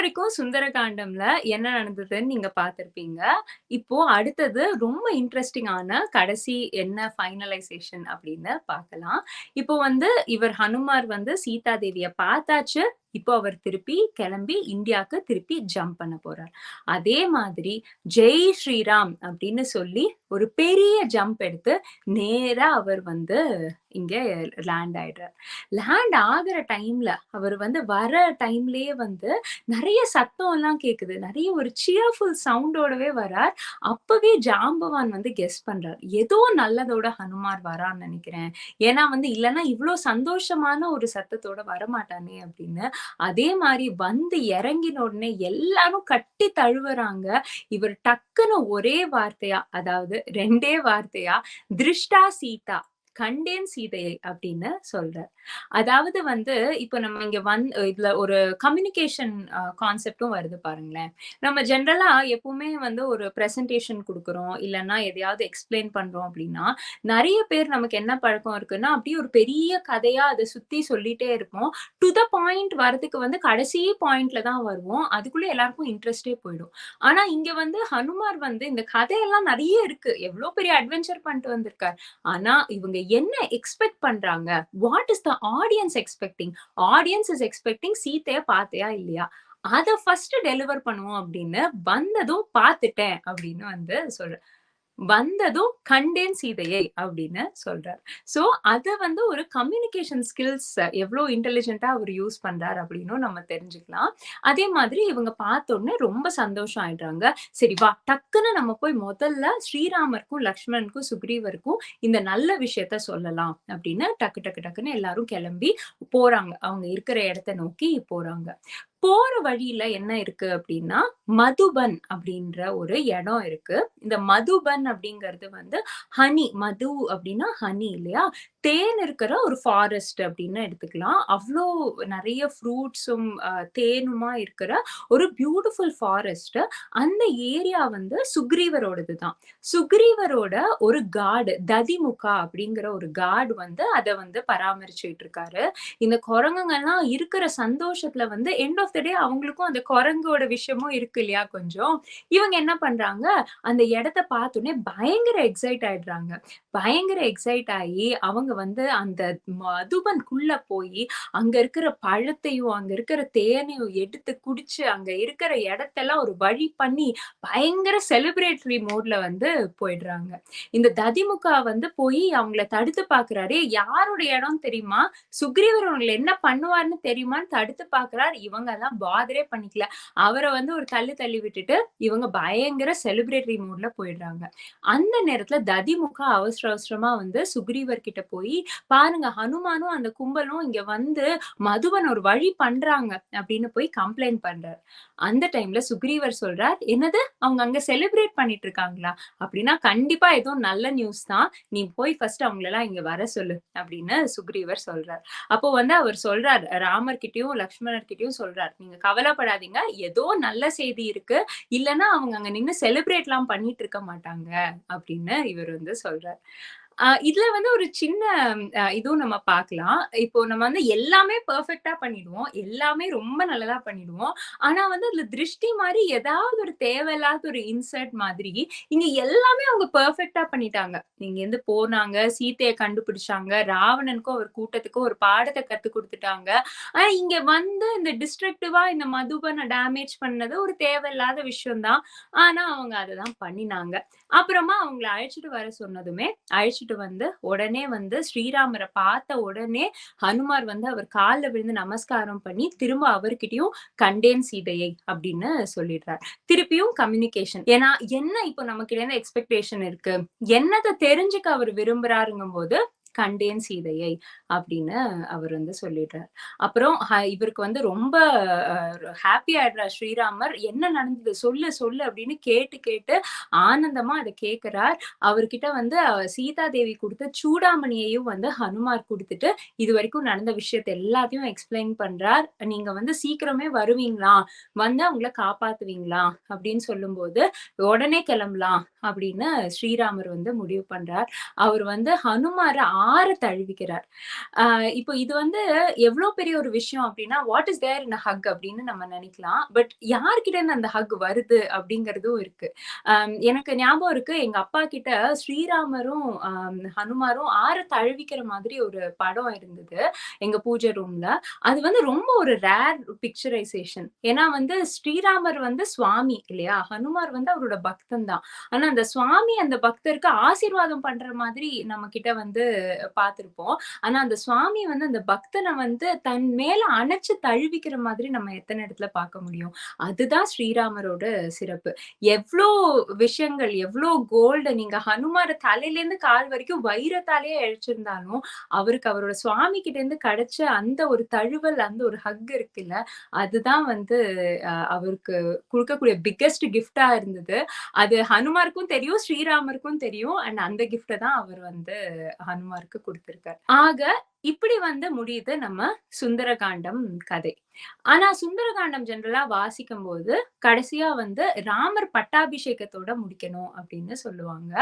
வரைக்கும் சுந்தரகாண்டம்ல என்ன நடந்ததுன்னு நீங்க பாத்திருப்பீங்க இப்போ அடுத்தது ரொம்ப இன்ட்ரெஸ்டிங்கான கடைசி என்ன ஃபைனலைசேஷன் அப்படின்னு பார்க்கலாம். இப்போ வந்து இவர் ஹனுமார் வந்து சீதா தேவிய பார்த்தாச்சு. இப்போ அவர் திருப்பி கிளம்பி இந்தியாக்கு திருப்பி ஜம்ப் பண்ண போறார். அதே மாதிரி ஜெய் ஸ்ரீராம் அப்படின்னு சொல்லி ஒரு பெரிய ஜம்ப் எடுத்து நேரா அவர் வந்து இங்க லேண்ட் ஆயிடுறார். லேண்ட் ஆகுற டைம்ல அவர் வந்து வர டைம்லயே வந்து நிறைய சத்தம் எல்லாம் கேக்குது. நிறைய ஒரு சியர்ஃபுல் சவுண்டோடவே வரார். அப்பவே ஜாம்பவான் வந்து கெஸ் பண்றார். ஏதோ நல்லதோட ஹனுமார் வரான்னு நினைக்கிறேன் ஏன்னா வந்து இல்லன்னா இவ்வளவு சந்தோஷமான ஒரு சத்தத்தோட வரமாட்டானே அப்படின்னு. அதே மாதிரி வந்து இறங்கின உடனே எல்லாரும் கட்டி தழுவுறாங்க. இவர் டக்குன்னு ஒரே வார்த்தையா அதாவது ரெண்டே வார்த்தையா "திருஷ்டா சீதா" கண்டேன் சீதையை அப்படின்னு சொல்றார். அதாவது வந்து இப்ப நம்ம இங்க வந் இதுல ஒரு கம்யூனிகேஷன் கான்செப்டும் வருது பாருங்களேன். நம்ம ஜென்ரலா எப்பவுமே வந்து ஒரு ப்ரெசன்டேஷன் குடுக்குறோம். இல்லைன்னா எதையாவது எக்ஸ்பிளைன் பண்றோம் அப்படின்னா, நிறைய பேர் நமக்கு என்ன பழக்கம் இருக்குன்னா, அப்படியே ஒரு பெரிய கதையா அதை சுத்தி சொல்லிட்டே இருப்போம். டு த பாயிண்ட் வரதுக்கு வந்து கடைசி பாயிண்ட்ல தான் வருவோம். அதுக்குள்ள எல்லாருக்கும் இன்ட்ரெஸ்ட்டே போயிடும். ஆனா இங்க வந்து ஹனுமார் வந்து இந்த கதையெல்லாம் நிறைய இருக்கு. எவ்ளோ பெரிய அட்வென்ச்சர் பண்ணிட்டு வந்திருக்காரு ஆனா இவங்க என்ன எக்ஸ்பெக்ட் பண்றாங்க? What is the audience expecting? Audience is expecting சீத்தைய பார்த்தியா இல்லையா? அத ஃபர்ஸ்ட் டெலிவர் பண்ணுவோம் அப்படின்னு வந்ததும் பார்த்துட்டேன் அப்படின்னு வந்து சொல்றேன் வந்ததும் கண்டேன் சீதையை அப்படின்னு சொல்றார். சோ அத வந்து ஒரு கம்யூனிகேஷன் ஸ்கில்ஸ் எவ்வளவு இன்டெலிஜென்ட்டா அவர் யூஸ் பண்றார் அப்படின்னு நம்ம தெரிஞ்சுக்கலாம். அதே மாதிரி இவங்க பார்த்த உடனே ரொம்ப சந்தோஷம் ஆயிடுறாங்க. சரி வா டக்குன்னு நம்ம போய் முதல்ல ஸ்ரீராமருக்கும், லக்ஷ்மணனுக்கும், சுக்ரீவருக்கும் இந்த நல்ல விஷயத்த சொல்லலாம் அப்படின்னு டக்கு டக்கு டக்குன்னு எல்லாரும் கிளம்பி போறாங்க. அவங்க இருக்கிற இடத்த நோக்கி போறாங்க. போற வழியில என்ன இருக்கு அப்படின்னா, மதுபன் அப்படின்ற ஒரு இடம் இருக்கு. இந்த மதுபன் அப்படிங்கிறது வந்து ஹனி மது அப்படின்னா ஹனி இல்லையா? தேன் இருக்கிற ஒரு ஃபாரஸ்ட் அப்படின்னு எடுத்துக்கலாம். அவ்வளோ நிறைய ஃப்ரூட்ஸும், தேனுமா இருக்கிற ஒரு பியூட்டிஃபுல் ஃபாரஸ்ட். அந்த ஏரியா வந்து சுக்ரீவரோடது தான். சுக்ரீவரோட ஒரு காடு ததிமுகா அப்படிங்கிற ஒரு காடு வந்து அத வந்து பராமரிச்சுட்டு இருக்காரு. இந்த குரங்குங்கள்லாம் இருக்கிற சந்தோஷத்துல வந்து எண்ட் ஆஃப் த டே அவங்களுக்கும் அந்த குரங்கோட விஷயமும் இருக்கு இல்லையா கொஞ்சம். இவங்க என்ன பண்றாங்க, அந்த இடத்த பார்த்தோன்னே பயங்கர எக்ஸைட் ஆயிடுறாங்க. பயங்கர எக்ஸைட் ஆகி அவங்க வந்து அந்த மதுபன்குள்ள போய் அங்க இருக்கிற பழத்தையும், அங்க இருக்கிற தேனையும் எடுத்து குடிச்சு, அங்க இருக்கிற இடத்தெல்லாம் ஒரு வழி பண்ணி பயங்கர செலிப்ரேட்டரி மோட்ல வந்து போயிடுறாங்க. இந்த ததிமுகா வந்து போய் அவங்கள தடுத்து பாக்குறாரு "ஏய் யாரோட இடம்னு தெரியுமா? சுக்ரீவர் அவங்களை என்ன பண்ணுவாருன்னு தெரியுமான்னு?" தடுத்து பாக்குறாரு இவங்க அதெல்லாம் பாதரே பண்ணிக்கல. அவரை வந்து ஒரு தள்ளு தள்ளி விட்டுட்டு, இவங்க பயங்கர செலிப்ரேட்டரி மூட்ல போயிடுறாங்க. அந்த நேரத்துல ததிமுகா அவசர அவசரமா வந்து சுக்ரீவர் கிட்ட போய் "பாருங்க ஹனுமானும் அந்த கும்பலும் இங்க வந்து மதுவன் ஒரு வழி பண்றாங்க" அப்படின்னு போய் கம்ப்ளைண்ட் பண்றாரு அந்த டைம்ல சுக்ரீவர் சொல்றார், "என்னது? அவங்க அங்க செலிப்ரேட் பண்ணிட்டு இருக்காங்களா? அப்படின்னா கண்டிப்பா ஏதோ நல்ல நியூஸ் தான். நீ போய் ஃபர்ஸ்ட் எல்லாம் இங்க வர சொல்லு" அப்படின்னு சுக்ரீவர் சொல்றார். அப்போ வந்து அவர் சொல்றார் ராமர் கிட்டயும், லக்ஷ்மணர் கிட்டயும் சொல்றார், "நீங்க கவலைப்படாதீங்க. ஏதோ நல்ல செய்தி இருக்கு. இல்லைன்னா அவங்க அங்க நின்னு செலிப்ரேட்லாம் பண்ணிட்டு இருக்க மாட்டாங்க" அப்படின்னு இவர் வந்து சொல்றார். இதுல வந்து ஒரு சின்ன இதுவும் நம்ம பார்க்கலாம். இப்போ நம்ம வந்து எல்லாமே பெர்ஃபெக்ட்டா பண்ணிடுவோம். எல்லாமே ரொம்ப நல்லதா பண்ணிடுவோம். ஆனா வந்து அதுல திருஷ்டி மாதிரி ஏதாவது ஒரு தேவையில்லாத ஒரு இன்சர்ட் மாதிரி, இங்க எல்லாமே அவங்க பெர்ஃபெக்டா பண்ணிட்டாங்க. இங்கேருந்து போனாங்க, சீதைய கண்டுபிடிச்சாங்க, ராவணனுக்கும் ஒரு கூட்டத்துக்கும் ஒரு பாடத்தை கத்து குடுத்துட்டாங்க. ஆனா இங்க வந்து இந்த டிஸ்ட்ரக்டிவா இந்த மதுபனை டேமேஜ் பண்ணது ஒரு தேவையில்லாத விஷயம் தான். ஆனா அவங்க அததான் பண்ணினாங்க. அப்புறமா அவங்கள அழைச்சிட்டு வர சொன்னதுமே, அழைச்சிட்டு வந்து உடனே வந்து ஸ்ரீராமரை பார்த்த உடனே ஹனுமார் வந்து அவர் கால்ல விழுந்து நமஸ்காரம் பண்ணி, திரும்ப அவர்கிட்டயும் "கண்டேன் சீதையை" அப்படின்னு சொல்லிடுறார். திருப்பியும் கம்யூனிகேஷன். ஏன்னா என்ன இப்போ நமக்கு எக்ஸ்பெக்டேஷன் இருக்கு? என்னதை தெரிஞ்சுக்க அவர் விரும்புறாருங்கும்போது, "கண்டேன் சீதையை" அப்படின்னு அவர் வந்து சொல்லிடுறார். அப்புறம் இவருக்கு வந்து ரொம்ப ஹாப்பி ஆயிடுறார் ஸ்ரீராமர். "என்ன நடந்தது? சொல்லு சொல்லு" அப்படின்னு கேட்டு கேட்டு ஆனந்தமா அத கேட்கிறார். அவர்கிட்ட வந்து சீதா தேவி கொடுத்த சூடாமணியையும் வந்து ஹனுமார் கொடுத்துட்டு இது வரைக்கும் நடந்த விஷயத்த எல்லாத்தையும் எக்ஸ்பிளைன் பண்றார். "நீங்க வந்து சீக்கிரமே வருவீங்களா? வந்து அவங்கள காப்பாத்துவீங்களா?" அப்படின்னு சொல்லும்போது, "உடனே கிளம்பலாம்" அப்படின்னு ஸ்ரீராமர் வந்து முடிவு பண்றார். அவர் வந்து ஹனுமார ஆற தழுவிக்கிறார். ஆஹ் இப்போ இது வந்து எவ்வளவு பெரிய ஒரு விஷயம் அப்படின்னா what is there in a hug அப்படின்னு நம்ம நினைக்கலாம் பட் யார்கிட்ட இருந்து அந்த ஹக் வருது அப்படிங்கறதும் இருக்கு. எனக்கு ஞாபகம் இருக்கு எங்க அப்பா கிட்ட ஸ்ரீராமரும், ஹனுமாரும் ஆற தழுவிக்கிற மாதிரி ஒரு படம் இருந்தது. எங்க பூஜை ரூம்ல. அது வந்து ரொம்ப ஒரு ரேர் பிக்சரைசேஷன். ஏன்னா வந்து ஸ்ரீராமர் வந்து சுவாமி இல்லையா? ஹனுமார் வந்து அவரோட பக்தன் தான். ஆனா அந்த சுவாமி அந்த பக்தருக்கு ஆசீர்வாதம் பண்ற மாதிரி நம்ம கிட்ட வந்து பார்த்திருப்போம். ஆனா அந்த சுவாமி வந்து அந்த பக்தனை வந்து தன் மேல அணைச்சு தழுவிக்கிற மாதிரி நம்ம எத்தனை இடத்துல பார்க்க முடியும். அதுதான் ஸ்ரீராமரோட சிறப்பு. எவ்வளோ விஷயங்கள், எவ்வளோ கோல்டு நீங்க ஹனுமார தலையிலேருந்து கால் வரைக்கும் வைரத்தாலேயே இழைச்சிருந்தாலும், அவருக்கு அவரோட சுவாமி கிட்ட இருந்து கிடைச்ச அந்த ஒரு தழுவல், அந்த ஒரு ஹக் இருக்குல்ல, அதுதான் வந்து அவருக்கு கொடுக்கக்கூடிய பிக்கஸ்ட் கிஃப்ட்டா இருந்தது. அது ஹனுமாருக்கும் தெரியும், ஸ்ரீராமருக்கும் தெரியும். அண்ட் அந்த கிஃப்டை தான் அவர் வந்து ஹனுமாருக்கு கொடுத்திருக்கார். ஆக இப்படி வந்து முடியுது நம்ம சுந்தரகாண்டம் கதை. ஆனா சுந்தரகாண்டம் ஜெனரலா வாசிக்கும்போது, கடைசியா வந்து ராமர் பட்டாபிஷேகத்தோட முடிக்கணும் அப்படின்னு சொல்லுவாங்க.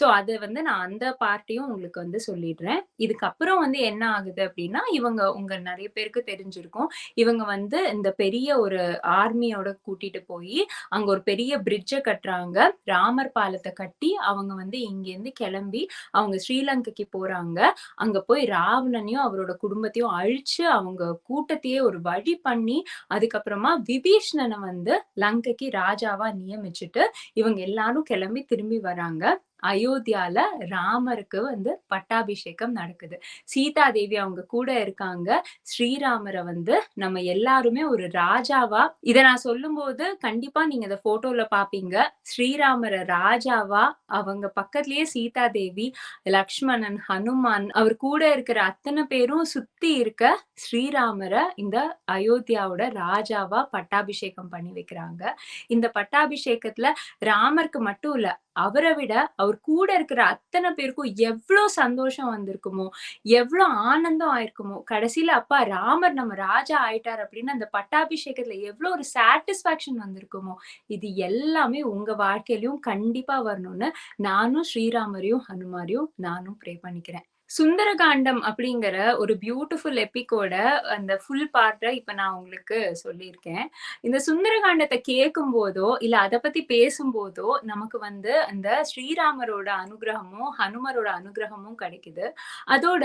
சோ அது வந்து நான் அந்த பார்ட்டியும் உங்களுக்கு வந்து சொல்லிடுறேன். இதுக்கப்புறம் வந்து என்ன ஆகுது அப்படின்னா, இவங்க உங்க நிறைய பேருக்கு தெரிஞ்சிருக்கும். இவங்க வந்து இந்த பெரிய ஒரு ஆர்மியோட கூட்டிட்டு போயி, அங்க ஒரு பெரிய பிரிட்ஜ கட்டுறாங்க. ராமர் பாலத்தை கட்டி, அவங்க வந்து இங்கேருந்து கிளம்பி அவங்க ஸ்ரீலங்கைக்கு போறாங்க. அங்க போய் ராவணன் ராவணனையும், அவரோட குடும்பத்தையும் அழிச்சு, அவங்க கூட்டத்தையே ஒரு வழி பண்ணி, அதுக்கப்புறமா விபீஷ்ணனை வந்து லங்கைக்கு ராஜாவா நியமிச்சுட்டு, இவங்க எல்லாரும் கிளம்பி திரும்பி வராங்க. அயோத்தியால ராமருக்கு வந்து பட்டாபிஷேகம் நடக்குது. சீதா தேவி அவங்க கூட இருக்காங்க. ஸ்ரீராமரை வந்து நம்ம எல்லாருமே ஒரு ராஜாவா இத நான் சொல்லும் போது கண்டிப்பா நீங்க இந்த போட்டோல பாப்பீங்க ஸ்ரீராமரை ராஜாவா, அவங்க பக்கத்துலயே சீதா தேவி, லக்ஷ்மணன், ஹனுமான், அவர் கூட இருக்கிற அத்தனை பேரும் சுத்தி இருக்க ஸ்ரீராமரை இந்த அயோத்தியாவோட ராஜாவா பட்டாபிஷேகம் பண்ணி வைக்கிறாங்க. இந்த பட்டாபிஷேகத்துல ராமருக்கு மட்டும் இல்ல, அவரை விட அவர் கூட இருக்கிற அத்தனை பேருக்கும் எவ்வளோ சந்தோஷம் வந்திருக்குமோ, எவ்வளோ ஆனந்தம் ஆயிருக்குமோ, கடைசியில அப்பா ராமர் நம்ம ராஜா ஆயிட்டார் அப்படின்னு அந்த பட்டாபிஷேகத்துல எவ்வளோ ஒரு சாட்டிஸ்ஃபேக்ஷன் வந்திருக்குமோ, இது எல்லாமே உங்க வாழ்க்கையிலயும் கண்டிப்பா வரணும்னு நானும் ஸ்ரீராமரையும், ஹனுமாரையும் நானும் ப்ரே பண்ணிக்கிறேன். சுந்தரகாண்டம் அப்படிங்கிற ஒரு பியூட்டிஃபுல் எப்பிக்கோட அந்த ஃபுல் பார்ட்டை இப்ப நான் உங்களுக்கு சொல்லியிருக்கேன். இந்த சுந்தரகாண்டத்தை கேட்கும் போதோ இல்ல அதை பத்தி பேசும்போதோ, நமக்கு வந்து அந்த ஸ்ரீராமரோட அனுகிரகமும் ஹனுமரோட அனுகிரகமும் கிடைக்குது. அதோட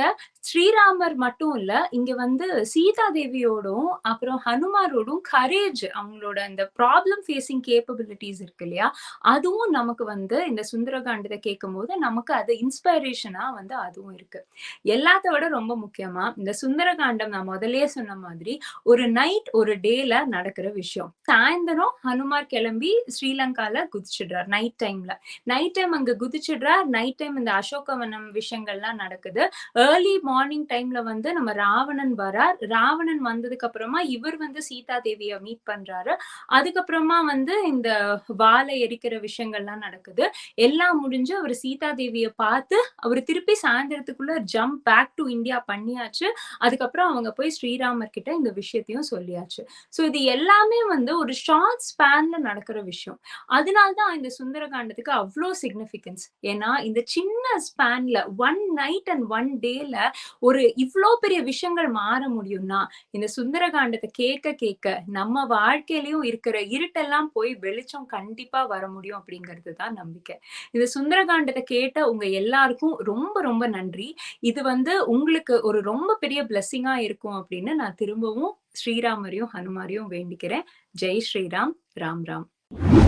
ஸ்ரீராமர் மட்டும் இல்ல, இங்க வந்து சீதா தேவியோடும், அப்புறம் ஹனுமாரோடும் கரேஜ் அவங்களோட அந்த ப்ராப்ளம் ஃபேஸிங் கேப்பபிலிட்டிஸ் இருக்கு இல்லையா? அதுவும் நமக்கு வந்து இந்த சுந்தரகாண்டத்தை கேட்கும் போது நமக்கு அது இன்ஸ்பைரேஷனாக வந்து அதுவும் இருக்கு. எல்லாத்த விட ரொம்ப முக்கியமா, இந்த சுந்தரகாண்டம் நான் முதல்லயே சொன்ன மாதிரி, ஒரு நைட், ஒரு டேல நடக்கிற விஷயம். சாயந்தரம் ஹனுமார் கிளம்பி ஸ்ரீலங்கால குதிச்சிடுறார் நைட் டைம்ல. நைட் டைம் அங்க குதிச்சிடுறார். நைட் டைம் இந்த அசோகவனம் விஷயங்கள்லாம் நடக்குது. ஏர்லி மார்னிங் டைம்ல வந்து நம்ம ராவணன் வரார். ராவணன் வந்ததுக்கு அப்புறமா இவர் வந்து சீதா தேவிய மீட் பண்றாரு. அதுக்கப்புறமா வந்து இந்த வால எரிக்கிற விஷயங்கள்லாம் நடக்குது. எல்லாம் முடிஞ்சு அவர் சீதா தேவிய பார்த்து, அவர் திருப்பி அதுக்குள்ள ஜம்ப் பேக் டூ இந்தியா பண்ணியாச்சு. அதுக்கப்புறம் அவங்க போய் ஸ்ரீராமர் கிட்ட இந்த விஷயத்தையும் சொல்லியாச்சு. ஸோ இது எல்லாமே வந்து ஒரு ஷார்ட் ஸ்பேன்ல நடக்கிற விஷயம். அதனால தான் இந்த சுந்தரகாண்டத்துக்கு அவ்வளோ சிக்னிஃபிகன்ஸ். ஏன்னா இந்த சின்ன ஸ்பேன்ல ஒன் நைட் அண்ட் ஒன் டேல ஒரு இவ்வளோ பெரிய விஷயங்கள் மாற முடியும்னா, இந்த சுந்தரகாண்டத்தை கேட்க கேட்க நம்ம வாழ்க்கையிலயும் இருக்கிற இருட்டெல்லாம் போய் வெளிச்சம் கண்டிப்பா வர முடியும் அப்படிங்கிறது தான் நம்பிக்கை. இந்த சுந்தரகாண்டத்தை கேட்ட உங்க எல்லாருக்கும் ரொம்ப ரொம்ப நன்றி. இது வந்து உங்களுக்கு ஒரு ரொம்ப பெரிய பிளஸ்ஸிங்கா இருக்கும் அப்படின்னு நான் திரும்பவும் ஸ்ரீராமரையும், ஹனுமாரையும் வேண்டிக்கிறேன். ஜெய் ஸ்ரீராம். ராம் ராம்.